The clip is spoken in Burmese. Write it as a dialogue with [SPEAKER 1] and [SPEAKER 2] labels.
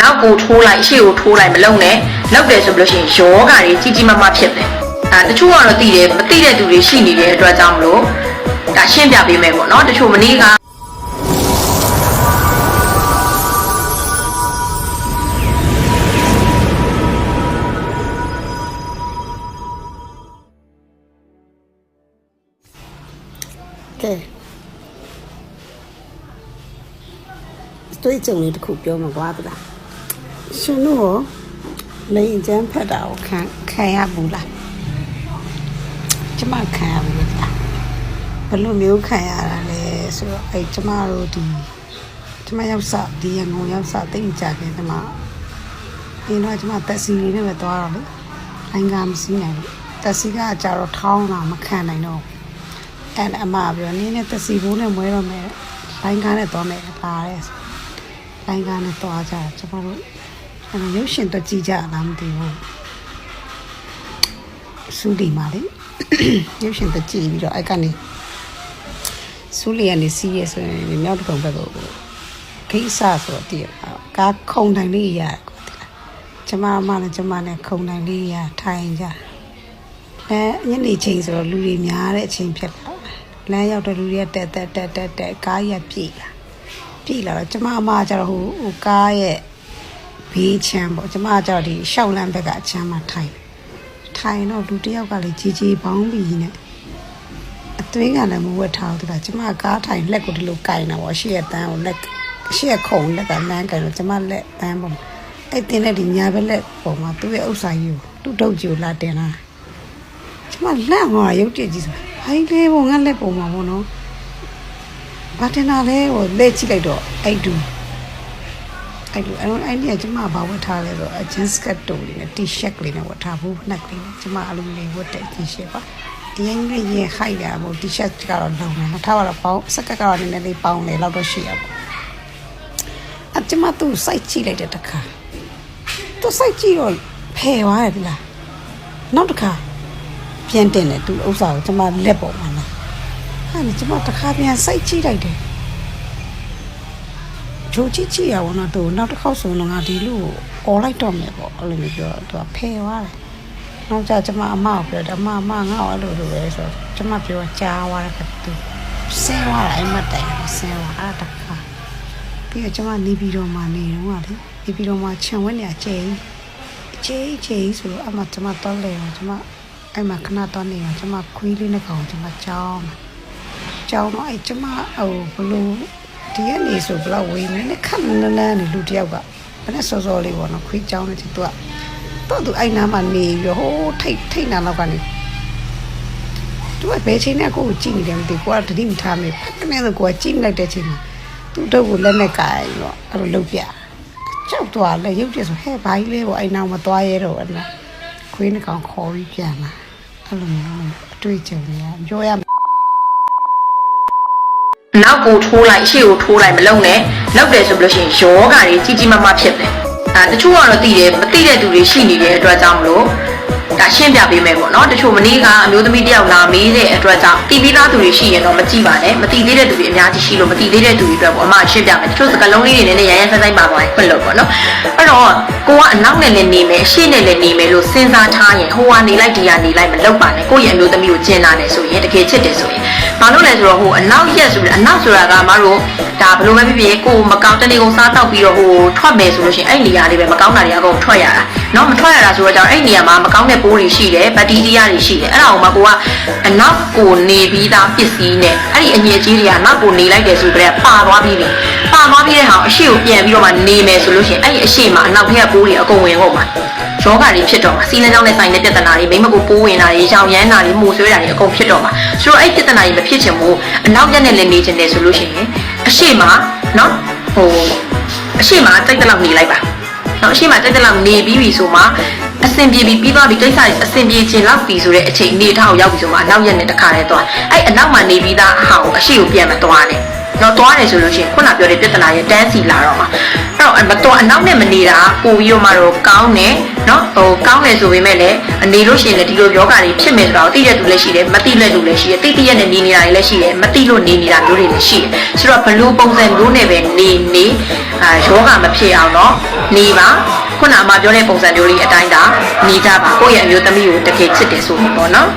[SPEAKER 1] နောက်ကိုထိုးလိုက်အရှိကိုထိုးလိုက်မလုံးနဲ့လောက်တယ်ဆိုလို့ရှိရင်ယောဂါတွေကြီးကြီးမားမားဖြစ်တယ်အဲတချို့ကတော့သိတယ်မသိတဲ့သူတွေရှိနေတဲ့အတွက်ကြောင့်မလို့ဒါရှင်းပြပေးမယ်ပေါ့နော်တချို့မနေ့က
[SPEAKER 2] ကဲတွေ့ကြုံလေးတစ်ခုပြောမှာကွာဗျာ ရှင်တို့ရောလိန်အကျန်းဖက်တာကိုခံခံရဘူးလားကျမခံရဘူးဗျာဘယ်လိုမျိုးခံရတာလဲဆိုတော့အဲကျမတို့ဒီကျမရောက်စဒီရငုံရောက်စတိတ်ကြခင်ကျမဒီတော့ကျမတက်စီလေးနဲ့ပဲသွားတော့လေလိုင်းကမစီးနိုင်ဘူးတက်စီကကြတော့ထောင်းတာမခံနိုင်တော့ဘူးအဲ့အမပြောနင်းနဲ့တစီဘိုးနဲ့မွဲတော့မယ်လိုင်းကားနဲ့သွားမယ်ပါတယ်လိုင်းကားနဲ့သွားကြကျွန်တော်တို့ အဲ့လိုရုပ်ရှင်တော့ကြည့်ကြလားမသိဘူးစူဒီမာလေရုပ်ရှင်တော့ကြည့်ပြီးတော့အဲ့ကနေစူလီကနေစီးရဆိုရင်ဒီမြောက်တစ်ခုံဘက်ကိုဂိတ်ဆာဆိုတော့တည်ကားခုံတိုင်းလေးရကွာတိလားကျမအမနဲ့ကျမနဲ့ခုံတိုင်းလေးရထိုင်ကြအဲညနေချိန်ဆိုတော့လူတွေများတဲ့အချိန်ဖြစ်လာလမ်းရောက်တဲ့လူတွေကတက်တက်တက်တက်တက်ကားရပြေးလာပြေးလာတော့ကျမအမကျတော့ဟိုဟိုကားရဲ့ ဘေးချမ်းပေါ့ကျမကကျတော့ဒီရှောက်လန်းဘက်ကအချမ်းမှာထိုင်ထိုင်တော့လူတစ်ယောက်ကလေကြီးကြီးပေါင်းပြီးနဲ့အသွေးကလည်းမဝတ်ထားဘူးသူကကျမကားထိုင်လက်ကိုဒီလိုကင်တာပေါ့ရှေ့ရတန်းကိုလက်ရှေ့ခုံလက်ကလမ်းကင်တော့ကျမလက်တန်းပေါ့အဲ့တင်းလက်ဒီညာဘက်လက်ပုံမှာသူ့ရဲ့ဥစ္စာကြီးကိုသူ့ဒုတ်ကြီးကိုလာတင်လာကျမလက်ဟောရုပ်တည်ကြီးဆိုဟိုင်းလေးပုံငါလက်ပုံမှာပေါ့နော်ဘာတင်လာလဲဟိုလက်ကြည့်လိုက်တော့အဲ့တူ အဲ့လိုအဲ့လိုအဲ့ဒီကကျမဘာဝတ်ထားလဲဆိုတော့ jeans skirt တူလေးနဲ့ t-shirt လေးနဲ့ဝတ်ထားဘူးနှက်ကလေးနဲ့ကျမအလုံးလေးဝတ်တဲ့ t-shirt ပါအရင်ကြီးရင်ဟိုက်တာမို့ t-shirt ကတော့လုံတယ်မထားတော့ပေါင်းစက်ကတ်ကတော့နည်းနည်းလေးပေါင်းလေလောက်တော့ရှိရပါအကျမသူ့ site ကြည့်လိုက်တဲ့တခါသူ site ကြည့်တော့ဖယ်သွားတယ်ဒီလားနောက်တစ်ခါပြန်တင်တယ်သူ့ဥစ္စာကိုကျမလက်ပေါ်မှာလားအဲ့ဒါကျမတစ်ခါပြန် site ကြည့်လိုက်တယ် ဂျိုချစ်ချီရဝနာတော့နောက်တစ်ခေါက်ဆိုတော့ငါဒီလူကိုអော်လိုက်တော့မယ်ပေါ့အဲ့လိုမျိုးပြောတော့သူကဖယ်သွားတယ်နောက်ကြကျမအမကိုပြောတယ်အမအမငါ့ကိုအဲ့လိုလိုပဲဆိုတော့ကျမပြောကြားသွားတယ်ကတူဆင်းသွားတာအဲ့မတိုင်ဆင်းသွားအဲ့တခါပြီးတော့ကျမနေပြီးတော့မှနေတော့ကလေနေပြီးတော့မှခြံဝဲနေအကျဲကြီးအကျဲကြီးဆိုတော့အမကျမတော့လေကျမအဲ့မှာခဏတော့နေတော့ကျမခွေးလေးနဲ့ကောင်ကျမကြောင်းကြောင်းတော့အဲ့ကျမဟိုဘလို့ ဒီကနေဆိုဘလောက်ဝေးနေနဲ့ခက်နန်းနန်းနေလူတယောက်ကဘယ်နဲ့စောစောလေးပေါ့နော်ခွေးချောင်းနေချင်သူကတော့သူအဲ့နားမှာနေပြီးတော့ဟိုးထိတ်ထိတ်နာတော့ကနေသူကဘယ်ချိန်နဲ့ကိုကိုကြည့်နေတယ်မသိဘူးကိုကတတိမထားမိဖက်ကနေဆိုကိုကကြည့်လိုက်တဲ့ချိန်မှာသူ့တော့ကိုလက်နဲ့ကာပြီးတော့အဲ့လိုလုပ်ပြကြောက်သွားလဲရုပ်ပြဆိုဟဲ့ဘာကြီးလဲပေါ့အဲ့နားမသွားရဲတော့အဲ့နာခွေးနှကောင်ခေါ်ပြီးပြန်လာအဲ့လိုမျိုးအတွေ့အကြုံတွေကပြောရ
[SPEAKER 1] နောက်ကိုထိုးလိုက်အရှိကိုထိုးလိုက်မလုံးနဲ့လောက်တယ်ဆိုလို့ရှိရင်ယောဂါတွေကြီးကြီးမားမားဖြစ်တယ်အဲတချို့ကတော့သိတယ်မသိတဲ့သူတွေရှိနေတဲ့အတွက်ကြောင့်မလို့ ဒါရှင်းပြပေးမယ်ပေါ့နော်တချို့မနေ့ကအမျိုးသမီးတယောက်လာမေးတဲ့အတွက်ကြောင့်တီးပြီးသားသူတွေရှိရင်တော့မကြည့်ပါနဲ့မတီးသေးတဲ့သူတွေအများကြီးရှိလို့မတီးသေးတဲ့သူတွေအတွက်ပေါ့အမရှင်းပြမယ်တချို့စကားလုံးလေးတွေနဲ့ရရဆိုင်ဆိုင်ပါသွားရင်ခွင့်လို့ပေါ့နော်အဲ့တော့ကိုကအနောက်နဲ့လည်းနေမယ်အရှိနဲ့လည်းနေမယ်လို့စဉ်းစားထားရင်ဟိုကနေလိုက်ဒီကနေလိုက်မလုပ်ပါနဲ့ကိုယ့်ရဲ့အမျိုးသမီးကိုကျင်လာတယ်ဆိုရင်တကယ်ချစ်တယ်ဆိုရင်ဘာလို့လဲဆိုတော့ဟိုအနောက်ရက်ဆိုပြီးအနောက်ဆိုတာကမတို့ဒါဘယ်လိုပဲဖြစ်ဖြစ်ကိုမကောင်းတနေ့ကုန်စားတောက်ပြီးတော့ဟိုထွက်မယ်ဆိုလို့ရှိရင်အဲ့နေရာလေးပဲမကောင်းတာတွေအကုန်ထွက်ရတာ နော်မထွက်ရတာဆိုတော့ကြောင့်အဲ့နေရာမှာမကောင်းတဲ့ပိုးတွေရှိတယ်ဘက်တီးရီးယားတွေရှိတယ်အဲ့ဒါအောင်မကိုကအနောက်ကိုနေပြီးသားပစ္စည်းနဲ့အဲ့ဒီအငြိအကြီးတွေကနောက်ကိုနေလိုက်တယ်ဆိုကြတဲ့ပါသွားပြီးပြီပါသွားပြီးတဲ့ဟာအရှိကိုပြန်ပြီးတော့မှနေမယ်ဆိုလို့ရှိရင်အဲ့ဒီအရှိမှာအနောက်ထက်ကပိုးတွေအကုန်ဝင်ကုန်မှာယောဂါတွေဖြစ်တော့မှာစီလန်းကြောင်းနဲ့ဆိုင်တဲ့ပြဿနာတွေမိမကိုပိုးဝင်တာတွေရောင်ရမ်းတာတွေမှုဆွေးတာတွေအကုန်ဖြစ်တော့မှာဆိုတော့အဲ့ပြဿနာတွေမဖြစ်ချင်ဘူးအနောက်ရက်နဲ့လည်းနေချင်တယ်ဆိုလို့ရှိရင်အရှိမှာနော်ဟိုအရှိမှာတိုက်တလောက်နေလိုက်ပါ တော့အရှိမတက်တက်လောက်နေပြီးပြီဆိုမှအဆင်ပြေပြီးပြီးသွားပြီကိစ္စတွေအဆင်ပြေခြင်းလောက်ပြီဆိုတဲ့အချိန်အနေထားကိုရောက်ပြီဆိုမှအနောက်ရက်နဲ့တခါတည်းသွားအဲ့အနောက်မှာနေပြီးသားအဟောင်းအရှိကိုပြန်မသွားနဲ့တော့သွားတယ်ဆိုလို့ရှိရင်ခုနပြောတဲ့ပြဿနာရဲ့တန်းစီလာတော့မှာအဲ့တော့မတော်အနောက်နဲ့မနေတာပို့ပြီးတော့မှတော့ကောင်းတယ်နော်ဟိုကောင်းတယ်ဆိုပေမဲ့လည်းအနေလို့ရှိရင်လည်းဒီလိုယောဂတွေဖြစ်မယ်ဆိုတော့သိတဲ့သူလည်းရှိတယ်မသိတဲ့သူလည်းရှိတယ်သိသိရနဲ့နေနေတာတွေလည်းရှိတယ်မသိလို့နေနေတာမျိုးတွေလည်းရှိတယ်ဆိုတော့ဘလို့ပုံစံမျိုးနဲ့ပဲနေနေအာယောဂမဖြစ်အောင်တော့ နေပါခုနအမပြောတဲ့ပုံစံမျိုးတွေအတိုင်းဒါနေကြပါကိုယ့်ရဲ့အမျိုးသမီးကိုတကယ်ချစ်တယ်ဆိုပြီးပေါ့နော်